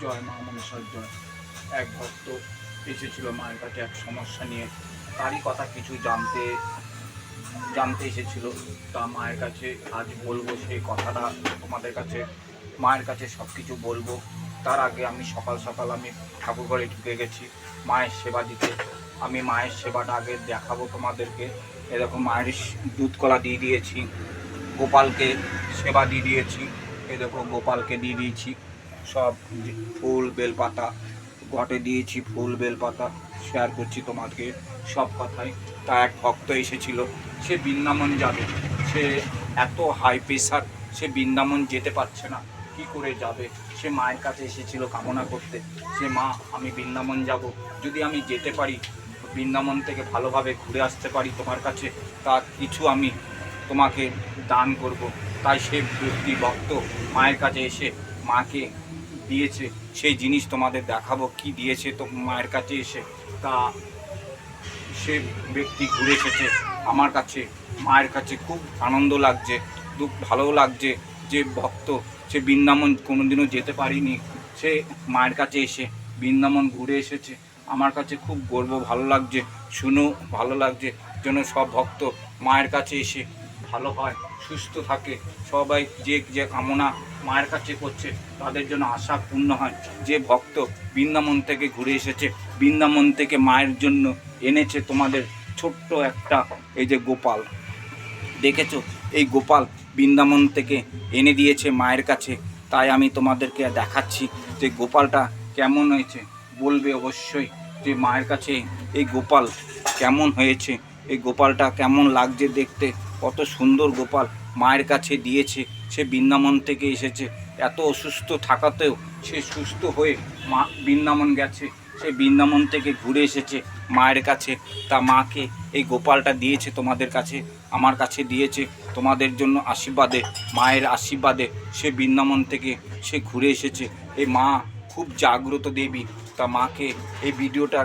জয়, মা মনসার জয়। এক ভক্ত এসেছিল মায়ের কাছে এক সমস্যা নিয়ে। তারই কথা কিছু জানতে জানতে এসেছিল। তা মায়ের কাছে আজ বলব, সেই কথাটা তোমাদের কাছে, মায়ের কাছে সব কিছু বলব। তার আগে আমি সকাল সকাল আমি ঠাকুর ঘরে ঢুকে গেছি। মায়ের সেবা দিতে। আমি মায়ের সেবাটা আগে দেখাবো তোমাদেরকে। এরকম মায়ের দুধ কলা দিয়ে দিয়েছি। গোপালকে সেবা দিয়ে দিয়েছি। এরকম গোপালকে দিয়ে দিয়েছি। সব ফুল, বেলপাতা, ঘটে দিয়েছি ফুল, বেলপাতা শেয়ার করছি তোমাকে, সব কথাই। তা এক ভক্ত এসেছিল, সে বৃন্দাবন যাবে। সে এত হাই প্রেশার সে বৃন্দাবন যেতে পারছে না। কি করে যাবে? সে মায়ের কাছে এসেছিল কামনা করতে। সে, মা, আমি বৃন্দাবন যাব। যদি আমি যেতে পারি, বৃন্দাবন থেকে ভালোভাবে ঘুরে আসতে পারি তোমার কাছে, তা কিছু আমি তোমাকে দান করব। তাই সে ব্যক্তি ভক্ত মায়ের কাছে এসে মাকে দিয়েছে, সেই জিনিস তোমাদের দেখাবো, কি দিয়েছে, তো মায়ের কাছে এসে, তা সে ব্যক্তি ঘুরে এসেছে আমার কাছে, মায়ের কাছে খুব আনন্দ লাগছে, খুব ভালোও লাগছে যে ভক্ত, সে বৃন্দাবন কোনোদিনও যেতে পারিনি, সে মায়ের কাছে এসে বৃন্দাবন ঘুরে এসেছে, আমার কাছে খুব গর্ব, ভালো লাগছে শুনো ভালো লাগছে, যেন সব ভক্ত মায়ের কাছে এসে ভালো হয়, সুস্থ থাকে। সবাই যে যে কামনা মায়ের কাছে করছে, তাদের জন্য আশা পূর্ণ হয়। যে ভক্ত বৃন্দাবন থেকে ঘুরে এসেছে, বৃন্দাবন থেকে মায়ের জন্য এনেছে তোমাদের ছোট্ট একটা এই যে গোপাল। দেখেছ? এই গোপাল বৃন্দাবন থেকে এনে দিয়েছে মায়ের কাছে। তাই আমি তোমাদেরকে দেখাচ্ছি যে গোপালটা কেমন হয়েছে। বলবে অবশ্যই যে মায়ের কাছে এই গোপাল কেমন হয়েছে, এই গোপালটা কেমন লাগছে দেখতে। কত সুন্দর গোপাল মায়ের কাছে দিয়েছে, সে বৃন্দাবন থেকে এসেছে। এত অসুস্থ থাকাতেও সে সুস্থ হয়ে মা বৃন্দাবন গেছে। সে বৃন্দাবন থেকে ঘুরে এসেছে মায়ের কাছে। তা মাকে এই গোপালটা দিয়েছে তোমাদের কাছে, আমার কাছে দিয়েছে। তোমাদের জন্য আশীর্বাদে, মায়ের আশীর্বাদে সে বৃন্দাবন থেকে সে ঘুরে এসেছে। এই মা খুব জাগ্রত দেবী। তা মাকে এই ভিডিওটা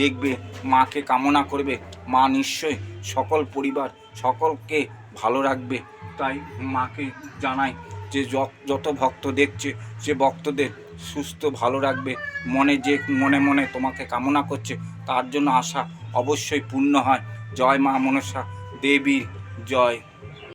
দেখবে, মাকে কামনা করবে। মা নিশ্চয় সকল পরিবার সকলকে ভালো রাখবে। তাই মাকে জানাই যে যত ভক্ত দেখছে, সে ভক্তদের সুস্থ, ভালো রাখবে। মনে যে, মনে মনে তোমাকে কামনা করছে, তার জন্য আশা অবশ্যই পূর্ণ হয়। জয় মা মনসা দেবীর জয়।